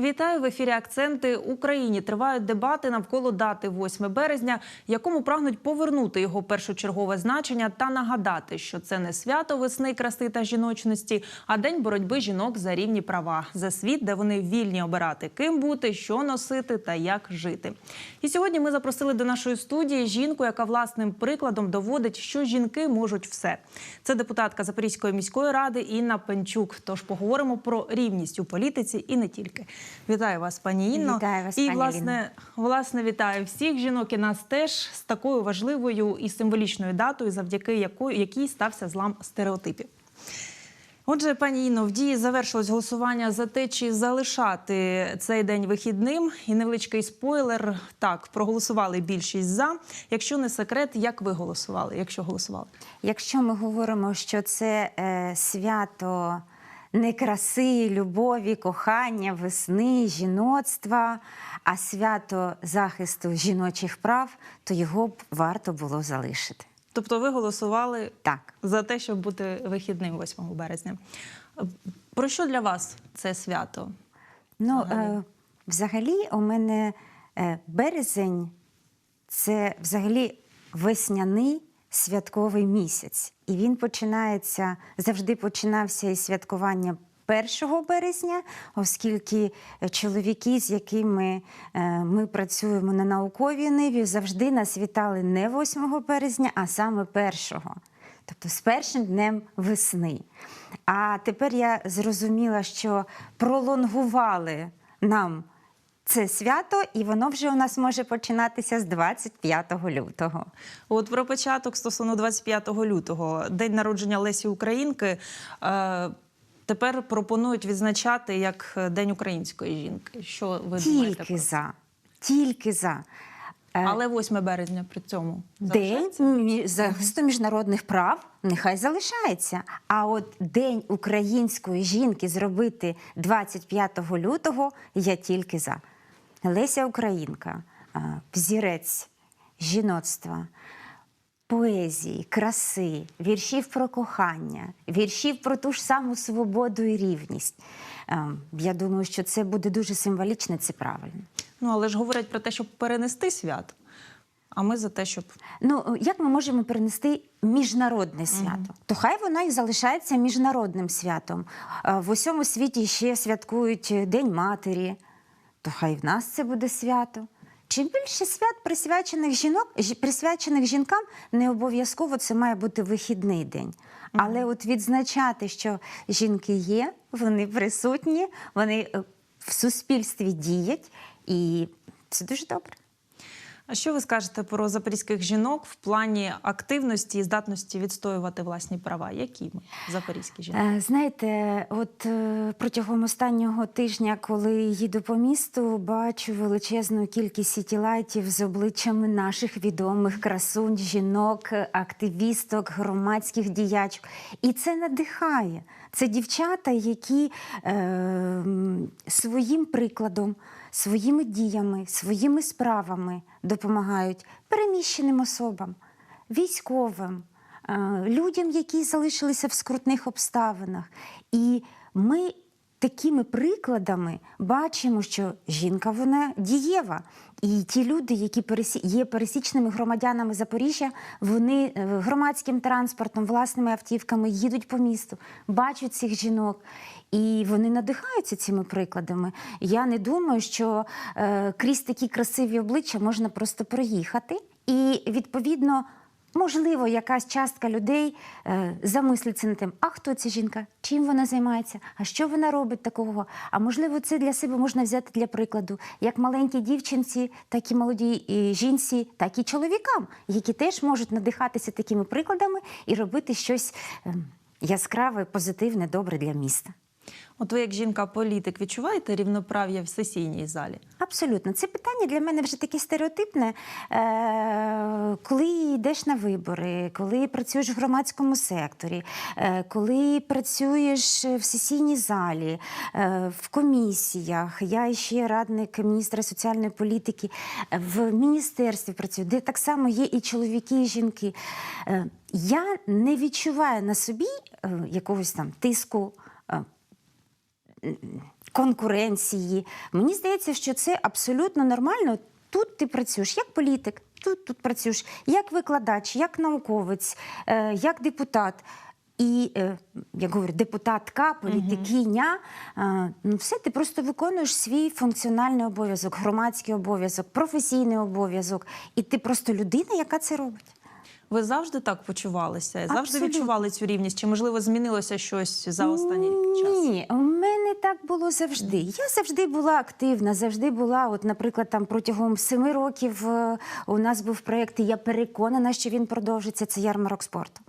Вітаю в ефірі Акценти Україні. Тривають дебати навколо дати 8 березня, якому прагнуть повернути його першочергове значення та нагадати, що це не свято весни, краси та жіночності, а день боротьби жінок за рівні права, за світ, де вони вільні обирати, ким бути, що носити та як жити. І сьогодні ми запросили до нашої студії жінку, яка власним прикладом доводить, що жінки можуть все. Це депутатка Запорізької міської ради Інна Пенчук. Тож поговоримо про рівність у політиці і не тільки. Вітаю вас, пані Інно. Вітаю вас, і пані власне, власне, вітаю всіх жінок і нас теж з такою важливою і символічною датою, завдяки якої якій стався злам стереотипів. Отже, пані Інно, в дії завершилось голосування за те, чи залишати цей день вихідним. І невеличкий спойлер. Так, проголосували більшість за. Якщо не секрет, як ви голосували? Якщо голосували? Якщо ми говоримо, що це е, свято не краси, любові, кохання, весни, жіноцтва, а свято захисту жіночих прав, то його б варто було залишити. Тобто, ви голосували Так. за те, щоб бути вихідним 8 березня. Про що для вас це свято? Ну, Взагалі. е, взагалі, у мене е, березень це взагалі весняний святковий місяць. І він починається, завжди починався із святкування 1 березня, оскільки чоловіки, з якими е, ми працюємо на науковій ниві, завжди нас вітали не 8 березня, а саме 1. Тобто з першим днем весни. А тепер я зрозуміла, що пролонгували нам це свято, і воно вже у нас може починатися з 25 лютого. От про початок стосовно 25 лютого, день народження Лесі Українки. Е, тепер пропонують відзначати як День української жінки. Що ви думаєте? Тільки за. Тільки за. Е, Але 8 березня при цьому День залишається? захисту міжнародних прав нехай залишається. А от День української жінки зробити 25 лютого я тільки за. Леся Українка, взірець жіноцтва, поезії, краси, віршів про кохання, віршів про ту ж саму свободу і рівність. Я думаю, що це буде дуже символічно, це правильно. Ну але ж говорять про те, щоб перенести свято. А ми за те, щоб Ну, як ми можемо перенести міжнародне свято? То хай воно і залишається міжнародним святом. В усьому світі ще святкують День матері, то хай в нас це буде свято. Чим більше свят присвячених жінок, присвячених жінкам, не обов'язково це має бути вихідний день. Але от відзначати, що жінки є, вони присутні, вони е, в суспільстві діють, і це дуже добре. А що ви скажете про запорізьких жінок в плані активності і здатності відстоювати власні права? Які ми запорізькі жінки? Е, Знаєте, от е, протягом останнього тижня, коли їду по місту, бачу величезну кількість сітілайтів з обличчями наших відомих красунь, жінок, активісток, громадських діячок. І це надихає. Це дівчата, які е, своїм прикладом, своїми діями, своїми справами допомагають переміщеним особам, військовим, е, людям, які залишилися в скрутних обставинах. І ми такими прикладами бачимо, що жінка вона дієва. І ті люди, які є пересічними громадянами Запоріжжя, вони е, громадським транспортом, власними автівками їдуть по місту, бачать цих жінок. І вони надихаються цими прикладами. Я не думаю, що е, крізь такі красиві обличчя можна просто проїхати. І відповідно Можливо, якась частка людей е, замислиться над тим, а хто ця жінка, чим вона займається, а що вона робить такого. А можливо, це для себе можна взяти для прикладу, як маленькій дівчинці, так і молодій і жінці, так і чоловікам, які теж можуть надихатися такими прикладами і робити щось е, яскраве, позитивне, добре для міста. От ви, як жінка-політик, відчуваєте рівноправ'я в сесійній залі? Абсолютно, це питання для мене вже таке стереотипне. Е, коли йдеш на вибори, коли працюєш в громадському секторі, е, коли працюєш в сесійній залі, е, в комісіях, я ще радник міністра соціальної політики, в міністерстві працюю, де так само є і чоловіки, і жінки. Я не відчуваю на собі якогось там тиску. Конкуренції. Мені здається, що це абсолютно нормально. Тут ти працюєш як політик, тут, тут працюєш як викладач, як науковець, е, як депутат. І, е, як говорю, депутатка, політикиня, е, ну все, ти просто виконуєш свій функціональний обов'язок, громадський обов'язок, професійний обов'язок. І ти просто людина, яка це робить. Ви завжди так почувалися? Завжди Абсолютно. відчували цю рівність? Чи можливо змінилося щось за останній час? Ні, у мене так було завжди. Я завжди була активна, завжди була. От, наприклад, там протягом семи років е, у нас був проєкт, і я переконана, що він продовжиться. Це ярмарок спорту.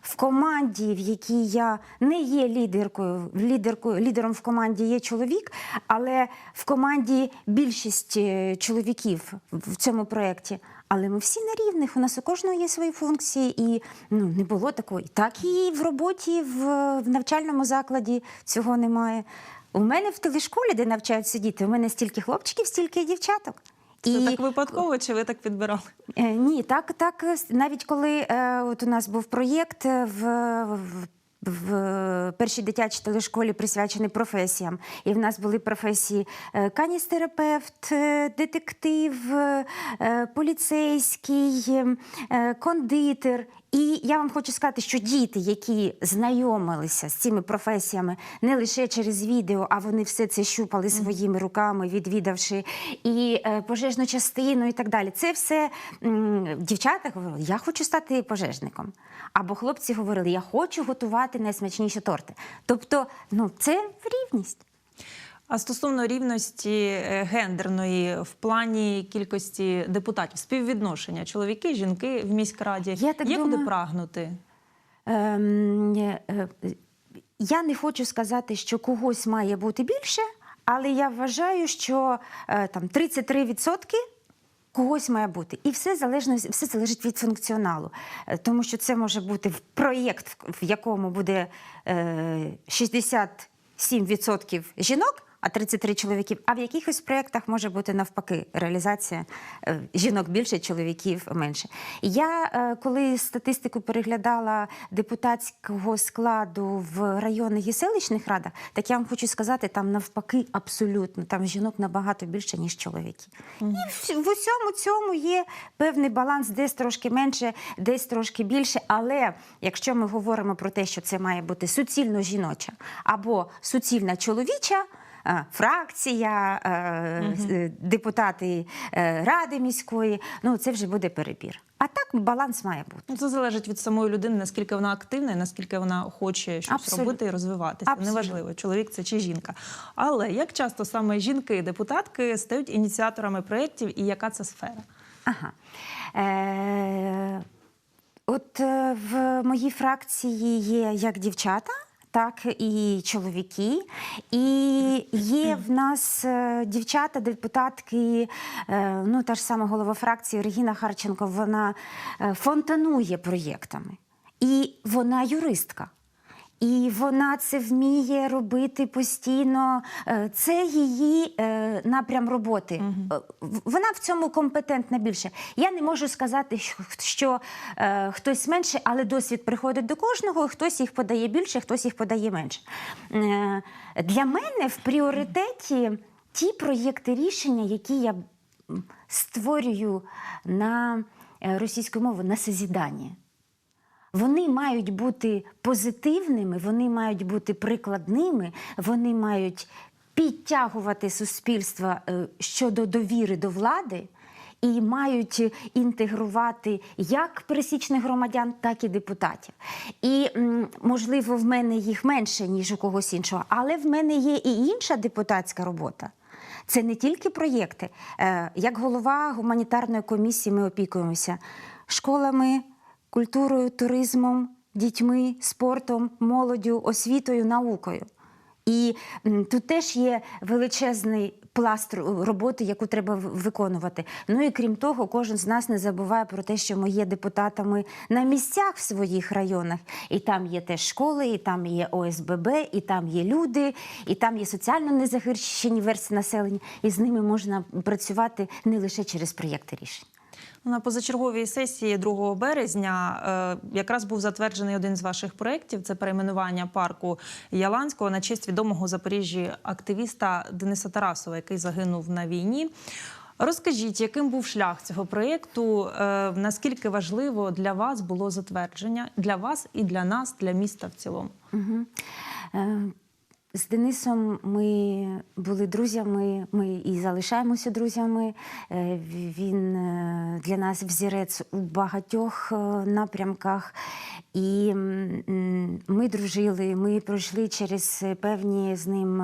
В команді, в якій я не є лідеркою, лідеркою, лідером в команді є чоловік, але в команді більшість е, чоловіків в цьому проєкті. Але ми всі на рівних. У нас у кожного є свої функції, і ну не було такої. Так і в роботі в, в навчальному закладі цього немає. У мене в телешколі, де навчаються діти, у мене стільки хлопчиків, стільки дівчаток. Це так випадково, чи ви так підбирали? Е, Ні, так, так. Навіть коли е, от у нас був проєкт е, в, в, в першій дитячій телешколі присвячений професіям, і в нас були професії е, каністерапевт, е, детектив, е, е, поліцейський, е, е, кондитер. І я вам хочу сказати, що діти, які знайомилися з цими професіями не лише через відео, а вони все це щупали своїми руками, відвідавши і е, пожежну частину, і так далі. Це все дівчата говорили, я хочу стати пожежником. Або хлопці говорили, я хочу готувати найсмачніші торти. Тобто, ну це рівність. А стосовно рівності е, гендерної в плані кількості депутатів, співвідношення чоловіки, жінки в міськраді, Я так є куди прагнути? Ем, е, е, я не хочу сказати, що когось має бути більше, але я вважаю, що е, там 33% когось має бути. І все залежно все залежить від функціоналу. Е, Тому що це може бути в- проєкт, в- якому буде е, 67% жінок. А 33 чоловіків. А в якихось проєктах може бути навпаки реалізація е, жінок більше, чоловіків менше. Я е, коли статистику переглядала депутатського складу в районних і селищних радах, так я вам хочу сказати, там навпаки абсолютно там жінок набагато більше ніж чоловіків. І в, в усьому цьому є певний баланс, десь трошки менше, десь трошки більше. Але якщо ми говоримо про те, що це має бути суцільно жіноча або суцільна чоловіча. Е, Фракція, е, е, депутати ради міської, ну це вже буде перебір. А так баланс має бути. Ну, це залежить від самої людини, наскільки вона активна і наскільки вона хоче щось Абсолютно. робити і розвиватися. Абсолютно. Неважливо, чоловік це чи жінка. Але як часто саме жінки-депутатки стають ініціаторами проєктів і яка це сфера? Ага. Е, от в моїй фракції є як дівчата. Так, і чоловіки, і є в нас е, дівчата, депутатки, е, ну та ж сама голова фракції Регіна Харченко, вона е, фонтанує проєктами. І вона юристка. І вона це вміє робити постійно. Е, Це її е, напрям роботи. В- Вона в цьому компетентна більше. Я не можу сказати, що, хтось менше, але досвід приходить до кожного, хтось їх подає більше, хтось їх подає менше. Для мене в пріоритеті ті проєкти рішення, які я створюю на російську мову, на созідання. Вони мають бути позитивними, вони мають бути прикладними, вони мають підтягувати суспільство е, щодо довіри до влади і мають інтегрувати як пересічних громадян, так і депутатів. І можливо, в мене їх менше, ніж у когось іншого, але в мене є і інша депутатська робота. Це не тільки проєкти. Е, Як голова гуманітарної комісії ми опікуємося школами, культурою, туризмом, дітьми, спортом, молоддю, освітою, наукою. І тут теж є величезний пласт роботи, яку треба виконувати. Ну і крім того, кожен з нас не забуває про те, що ми є депутатами на місцях в своїх районах. І там є теж школи, і там є ОСББ, і там є люди, і там є соціально незахищені версії населення. І з ними можна працювати не лише через проєкти рішень. На позачерговій сесії 2 березня е, якраз був затверджений один з ваших проєктів. Це перейменування парку Яланського на честь відомого Запоріжжі активіста Дениса Тарасова, який загинув на війні. Розкажіть, яким був шлях цього проєкту? Е, наскільки важливо для вас було затвердження для вас і для нас, для міста в цілому? З Денисом ми були друзями, ми і залишаємося друзями. Е, Він е, для нас взірець у багатьох е, напрямках. І ми дружили, ми пройшли через певні з ним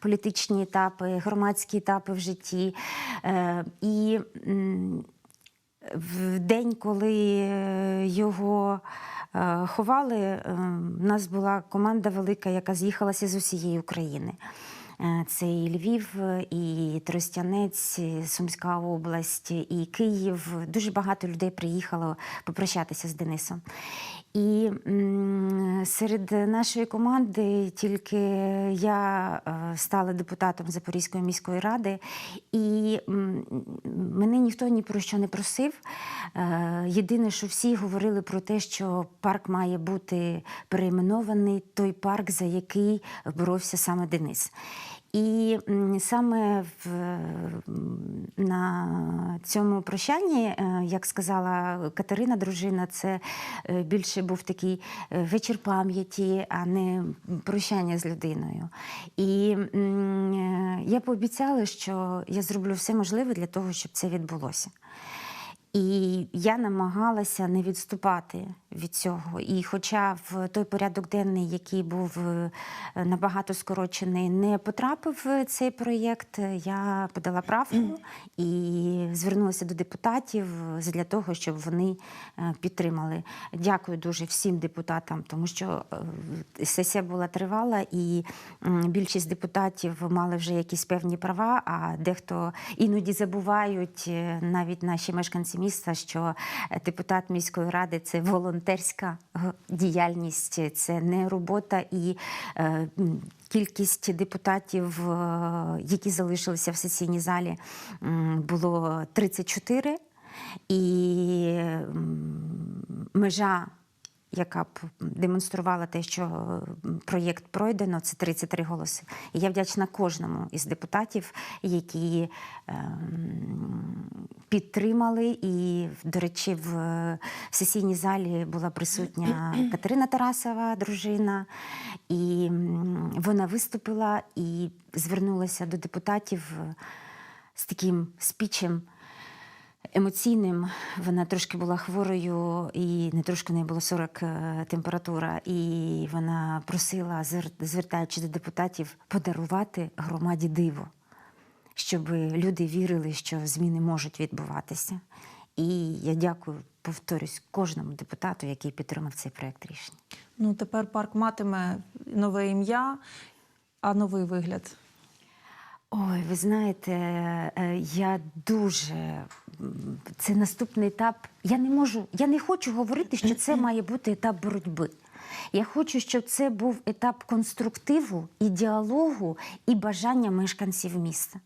політичні етапи, громадські етапи в житті. І в день, коли е, його е, ховали, е, в нас була команда велика, яка з'їхалася з усієї України. Це і Львів, і Тростянець, і Сумська область, і Київ. Дуже багато людей приїхало попрощатися з Денисом. І серед нашої команди тільки я е, стала депутатом Запорізької міської ради, і мене ніхто ні про що не просив. Е, Єдине, що всі говорили про те, що парк має бути перейменований, той парк, за який боровся саме Денис. І саме в, на цьому прощанні, е, як сказала Катерина, дружина, це е, більше був такий е, вечір пам'яті, а не прощання з людиною. І я пообіцяла, що я зроблю все можливе для того, щоб це відбулося. І я намагалася не відступати від цього. І хоча в той порядок денний, який був е, набагато скорочений, не потрапив цей проєкт, я подала правку і звернулася до депутатів для того, щоб вони е, підтримали. Дякую дуже всім депутатам, тому що е, сесія була тривала, і більшість депутатів мали вже якісь певні права, а дехто іноді забувають навіть наші мешканці міста, що е, депутат міської ради це волонтерська діяльність, це не робота і е, кількість депутатів, е, які залишилися в сесійній залі, було 34. І межа яка б демонструвала те, що проєкт пройдено, це 33 голоси. І я вдячна кожному із депутатів, які ем, підтримали. І, до речі, в, в сесійній залі була присутня Катерина Тарасова, дружина, і вона виступила і звернулася до депутатів е, з таким спічем емоційним. Вона трошки була хворою, і не трошки в неї було 40 е, температура. І вона просила, звер- звертаючись до депутатів, подарувати громаді диво, щоб люди вірили, що зміни можуть відбуватися. І я дякую, повторюсь, кожному депутату, який підтримав цей проект рішення. Ну тепер парк матиме нове ім'я, а новий вигляд. Ой, ви знаєте, е, я дуже це наступний етап. Я не можу, я не хочу говорити, що це має бути етап боротьби. Я хочу, щоб це був етап конструктиву і діалогу, і бажання мешканців міста.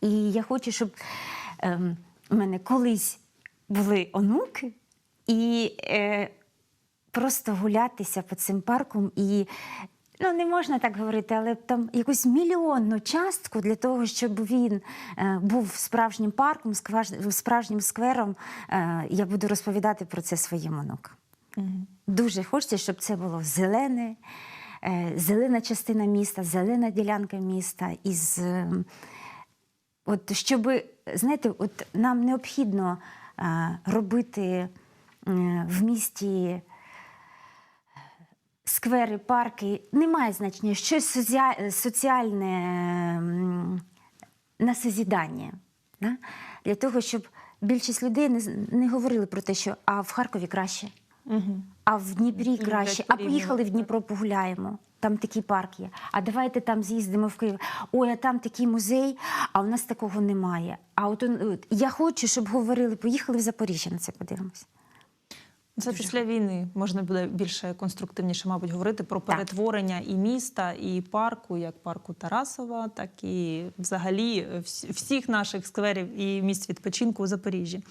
І я хочу, щоб ем, у мене колись були онуки, і е, просто гулятися по цим парком і. Ну, не можна так говорити, але там якусь мільйонну частку для того, щоб він е, був справжнім парком, справжнім сквером. Е, я буду розповідати про це своїм онукам. Дуже хочеться, щоб це було зелене, е, зелена частина міста, зелена ділянка міста. Із, е, от, щоб, знаєте, от нам необхідно е, робити е, в місті сквери, парки, немає значення, щось соціальне м, на созідання. Да? Для того, щоб більшість людей не, не говорили про те, що а в Харкові краще, Угу. а в Дніпрі краще, а поїхали в Дніпро погуляємо. Там такий парк є. А давайте там з'їздимо в Київ. Ой, а там такий музей, а у нас такого немає. А от, от я хочу, щоб говорили, поїхали в Запоріжжя на це подивимося. Це після війни можна буде більше конструктивніше, мабуть, говорити про Так. перетворення і міста, і парку, як парку Тарасова, так і взагалі всіх наших скверів і місць відпочинку у Запоріжжі.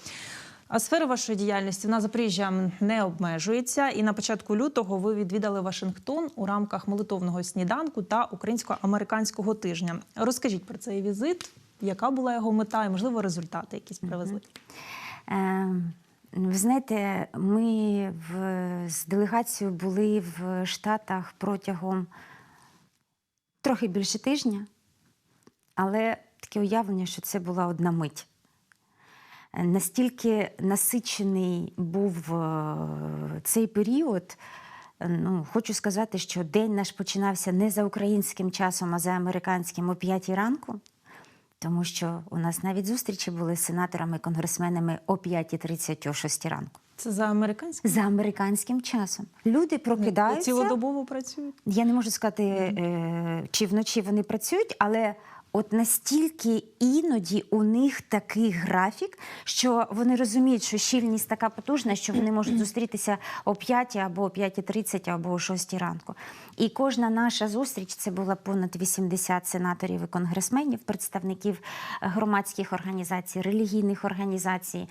А сфера вашої діяльності вона Запоріжжя не обмежується. І на початку лютого ви відвідали Вашингтон у рамках молитовного сніданку та українсько-американського тижня. Розкажіть про цей візит, яка була його мета, і можливо результати якісь привезли. Е, Ви знаєте, ми в, з делегацією були в Штатах протягом трохи більше тижня, але таке уявлення, що це була одна мить. Настільки насичений був е, цей період. е, Ну, хочу сказати, що день наш починався не за українським часом, а за американським о 5 ранку. Тому що у нас навіть зустрічі були з сенаторами, конгресменами о 5.30, о 6 ранку. Це за американським За американським часом. Люди прокидаються. цілодобово працюють. Я не можу сказати, е, чи вночі вони працюють, але от настільки іноді у них такий графік, що вони розуміють, що щільність така потужна, що вони можуть зустрітися о 5 або о 5.30, або о 6 ранку. І кожна наша зустріч це було понад 80 сенаторів і конгресменів, представників е, громадських організацій, релігійних організацій,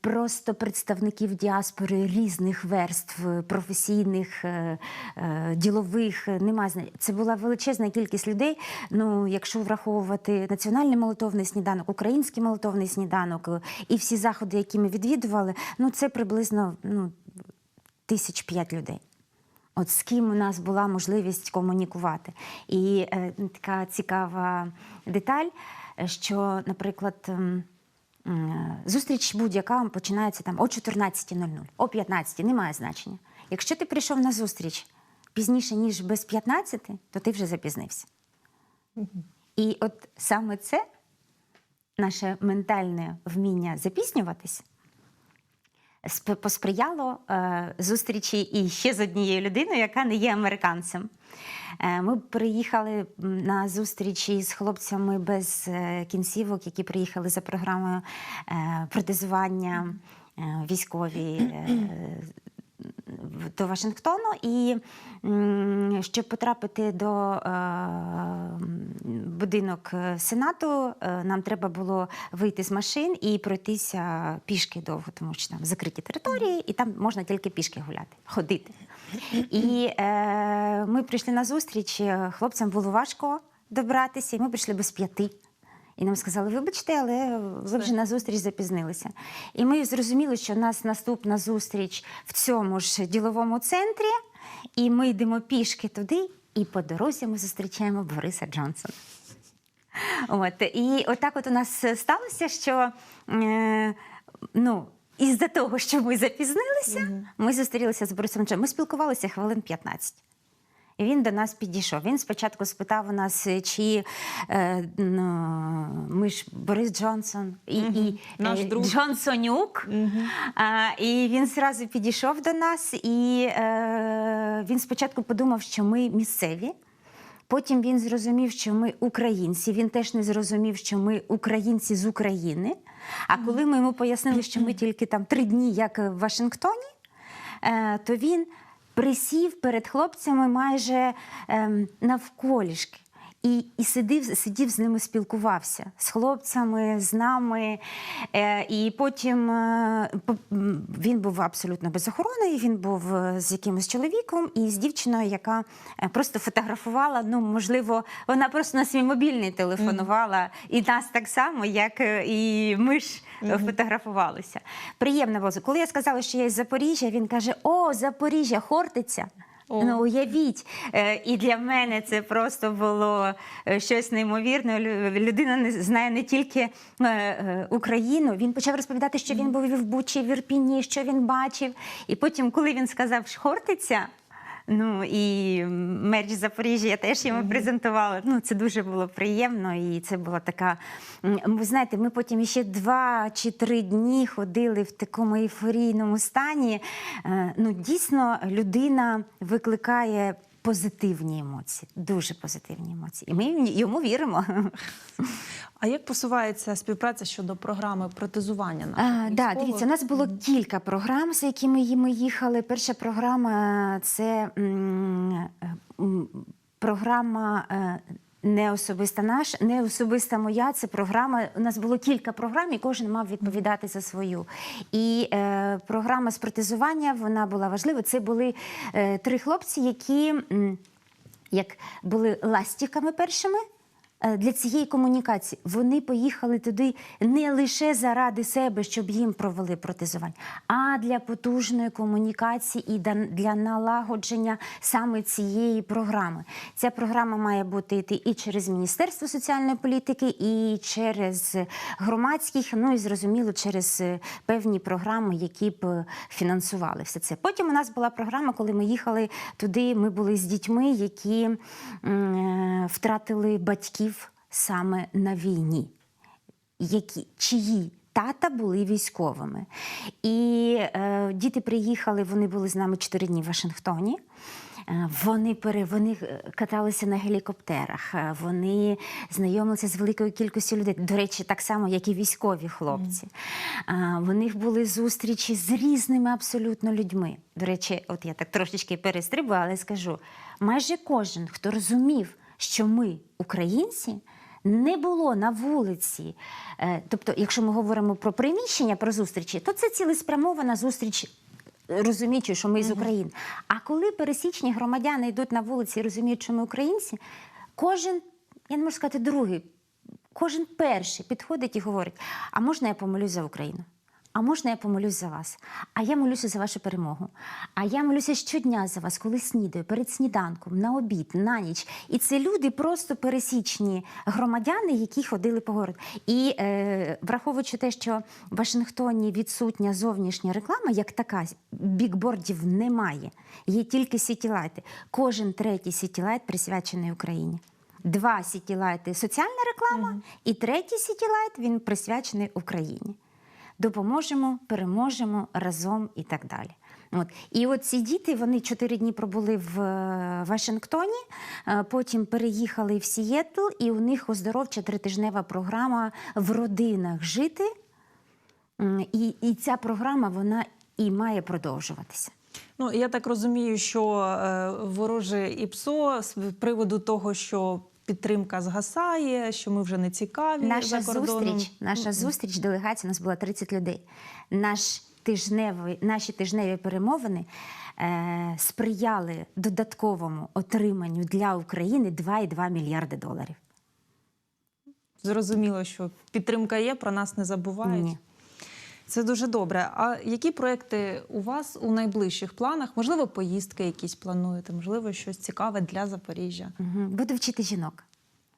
просто представників діаспори різних верств, е, професійних, е, ділових. Нема Це була величезна кількість людей. Ну, якщо враховувати національний молитовний сніданок, український молитовний сніданок е, і всі заходи, які ми відвідували, ну це приблизно ну, тисяч п'ять людей. От з ким у нас була можливість комунікувати. І е, така цікава деталь, е, що, наприклад, ем, м, зустріч будь-яка починається там о 14.00, о 15.00, немає значення. Якщо ти прийшов на зустріч пізніше, ніж без 15, то ти вже запізнився. І от саме це наше ментальне вміння запізнюватись посприяло е, зустрічі і ще з однією людиною, яка не є американцем. Е, ми приїхали на зустрічі з хлопцями без е, кінцівок, які приїхали за програмою протезування військові. До Вашингтону, і щоб потрапити до е, будинок Сенату, е, нам треба було вийти з машин і пройтися пішки довго, тому що там закриті території, і там можна тільки пішки гуляти, ходити. І е, ми прийшли на зустріч, е, хлопцям було важко добратися, і ми прийшли без п'яти. І нам сказали, вибачте, але ви вже на зустріч запізнилися. І ми зрозуміли, що у нас наступна зустріч в цьому ж діловому центрі, і ми йдемо пішки туди, і по дорозі ми зустрічаємо Бориса Джонсона. От. І отак от у нас сталося, що е, ну, із-за того, що ми запізнилися, ми зустрілися з Борисом Джонсоном. Ми спілкувалися хвилин 15. І він до нас підійшов. Він спочатку спитав у нас, чи е, ну, ми ж Борис Джонсон і, і Наш е, друг. Джонсонюк. А, і він зразу підійшов до нас, і е, він спочатку подумав, що ми місцеві. Потім він зрозумів, що ми українці. Він теж не зрозумів, що ми українці з України. А коли ми йому пояснили, що ми тільки там три дні, як в Вашингтоні, е, то він присів перед хлопцями майже ем, навколішки. І, і сидів, сидів з ними, спілкувався з хлопцями, з нами. Е, і потім е, він був абсолютно без охорони. Він був е, з якимось чоловіком і з дівчиною, яка е, просто фотографувала. Ну, можливо, вона просто на свій мобільний телефонувала, і нас так само, як е, і ми ж е, фотографувалися. Приємно було. Коли я сказала, що я із Запоріжжя, він каже: О, Запоріжжя, Хортиця. О. Ну, уявіть, Е, і для мене це просто було е, щось неймовірне. Лю- Людина не знає не тільки е, Україну. Він почав розповідати, що він був в Бучі, в Ірпіні, що він бачив. І потім, коли він сказав Хортиця, ну і мерч Запоріжжя я теж йому презентувала. Ну, це дуже було приємно, і це була така. Ви знаєте, ми потім ще два чи три дні ходили в такому ейфорійному стані. Е, Ну, дійсно, людина викликає. Позитивні емоції, дуже позитивні емоції. І ми йому віримо. А як посувається співпраця щодо програми протезування А, да, дивіться, у нас було кілька програм, з якими ми їхали. Перша програма це програма е, Не особиста наш, не особиста моя. Це програма. У нас було кілька програм, і кожен мав відповідати за свою. І е, програма з протезування вона була важлива. Це були е, три хлопці, які як були ластіками першими. Е, Для цієї комунікації вони поїхали туди не лише заради себе, щоб їм провели протезування, а для потужної комунікації і для налагодження саме цієї програми. Ця програма має бути йти і через Міністерство соціальної політики, і через громадських, ну і зрозуміло, через е, певні програми, які б е, фінансували все це. Потім у нас була програма, коли ми їхали туди. Ми були з дітьми, які втратили батьків саме на війні, які чиї. Тата були військовими. І е, діти приїхали, вони були з нами чотири дні в Вашингтоні. Е, Вони пере, вони е, каталися на гелікоптерах, е, вони знайомилися з великою кількістю людей. До речі, так само, як і військові хлопці. Е, У них були зустрічі з різними абсолютно людьми. До речі, от я так трошечки перестрибую, але скажу: майже кожен, хто розумів, що ми українці. Не було на вулиці. Е, Тобто, якщо ми говоримо про приміщення, про зустрічі, то це цілеспрямована зустріч, розуміючи, що ми з України. А коли пересічні громадяни йдуть на вулиці і розуміють, що ми українці, кожен, я не можу сказати, другий, кожен перший підходить і говорить: а можна я помолюсь за Україну? А можна я помолюсь за вас? А я молюся за вашу перемогу. А я молюся щодня за вас, коли снідаю, перед сніданком, на обід, на ніч. І це люди просто пересічні громадяни, які ходили по городу. І е, враховуючи те, що в Вашингтоні відсутня зовнішня реклама, як така, бікбордів немає, є тільки сітілайти. Кожен третій сітілайт присвячений Україні. Два сітілайти соціальна реклама, і третій сітілайт він присвячений Україні допоможемо, переможемо разом і так далі. От. І от ці діти вони чотири дні пробули в е, Вашингтоні, е, потім переїхали в Сієтл, і у них оздоровча тритижнева програма в родинах жити. І, і ця програма вона і має продовжуватися. Ну я так розумію, що е, вороже ІПСО з приводу того, що підтримка згасає, що ми вже не цікаві Наша за кордоном. зустріч, наша зустріч, делегація, у нас було 30 людей. Наш тижневий, наші тижневі перемовини е, сприяли додатковому отриманню для України 2,2 мільярди доларів. Зрозуміло, що підтримка є, про нас не забувають. Ні. Це дуже добре. А які проекти у вас у найближчих планах? Можливо, поїздки якісь плануєте, можливо, щось цікаве для Запоріжжя. Буду вчити жінок.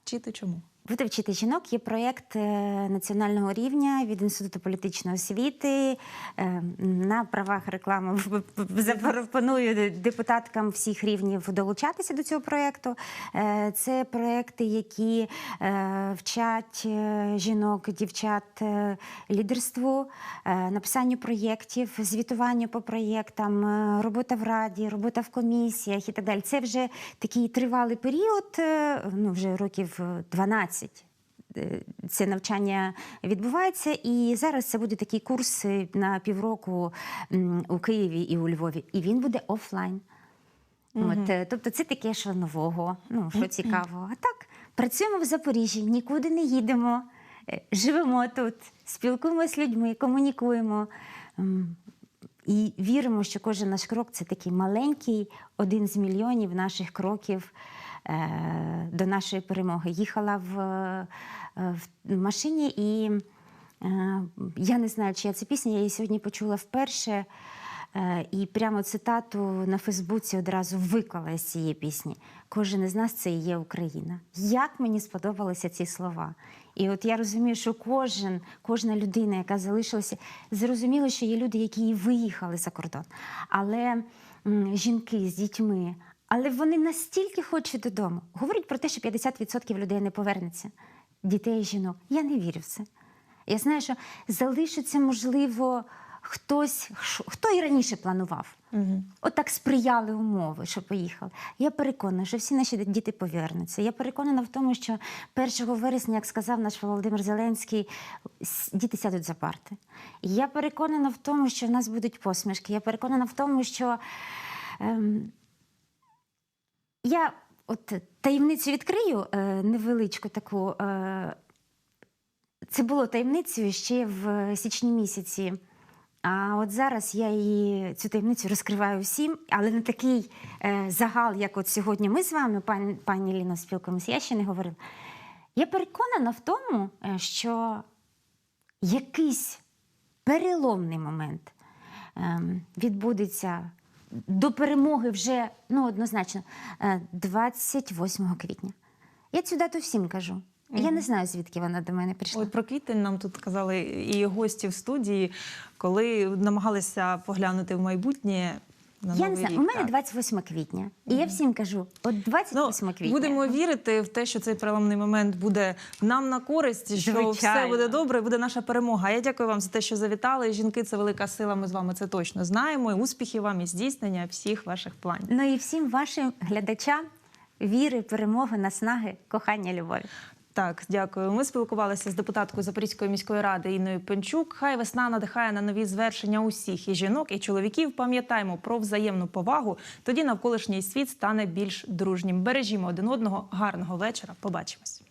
Вчити чому? Буду вчити жінок є проєкт е, національного рівня від Інституту політичної освіти. Е, На правах реклами запропоную депутаткам всіх рівнів долучатися до цього проєкту. Е, Це проєкти, які вчать жінок, дівчат лідерству, написанню проєктів, звітуванню по проєктам, робота в раді, робота в комісіях і так далі. Це вже такий тривалий період, ну вже років е, 12 е, це навчання відбувається, і зараз це буде такий курс е, на півроку у Києві і у Львові. І він буде офлайн. От, е, тобто це таке, що нового, ну що цікавого. А так, працюємо в Запоріжжі, нікуди не їдемо, живемо тут, спілкуємося з людьми, комунікуємо. І віримо, що кожен наш крок це такий маленький, один з мільйонів наших кроків до нашої перемоги. Їхала в, е, в машині, і е, я не знаю, чия це пісня, я її сьогодні почула вперше. Е, І прямо цитату на Фейсбуці одразу виклала з цієї пісні. Кожен із нас це і є Україна. Як мені сподобалися ці слова. І от я розумію, що кожен, кожна людина, яка залишилася, зрозуміло, що є люди, які виїхали за кордон. Але жінки з дітьми, але вони настільки хочуть додому. Говорять про те, що 50% людей не повернеться, дітей і жінок. Я не вірю в це. Я знаю, що залишиться, можливо, хтось, хто і раніше планував. Угу. Отак сприяли умови, що поїхали. Я переконана, що всі наші діти повернуться. Я переконана в тому, що 1 вересня, як сказав наш Володимир Зеленський, діти сядуть за парти. Я переконана в тому, що в нас будуть посмішки. Я переконана в тому, що ем, я От таємницю відкрию е, невеличку таку. Е, це було таємницею ще в січні місяці. А от зараз я її цю таємницю розкриваю всім, але не такий е, загал, як от сьогодні ми з вами, пані, пані Ліно, спілкуємося. Я ще не говорила. Я переконана в тому, що якийсь переломний момент ем, відбудеться до перемоги вже ну, однозначно е, 28 квітня. Я цю дату всім кажу. Я не знаю, звідки вона до мене прийшла. Ой, про квітень нам тут казали і гості в студії, коли намагалися поглянути в майбутнє. На я не знаю, рік, у мене так. 28 квітня. І я всім кажу: от 28 квітня. Ну, Будемо вірити в те, що цей переломний момент буде нам на користь, що все буде добре, буде наша перемога. Я дякую вам за те, що завітали. Жінки це велика сила. Ми з вами це точно знаємо. І успіхів вам і здійснення всіх ваших планів. Ну і всім вашим глядачам віри, перемоги, наснаги, кохання, любові. Так, дякую. Ми спілкувалися з депутаткою Запорізької міської ради Інною Пенчук. Хай весна надихає на нові звершення усіх і жінок, і чоловіків. Пам'ятаємо про взаємну повагу. Тоді навколишній світ стане більш дружнім. Бережімо один одного. Гарного вечора. Побачимось.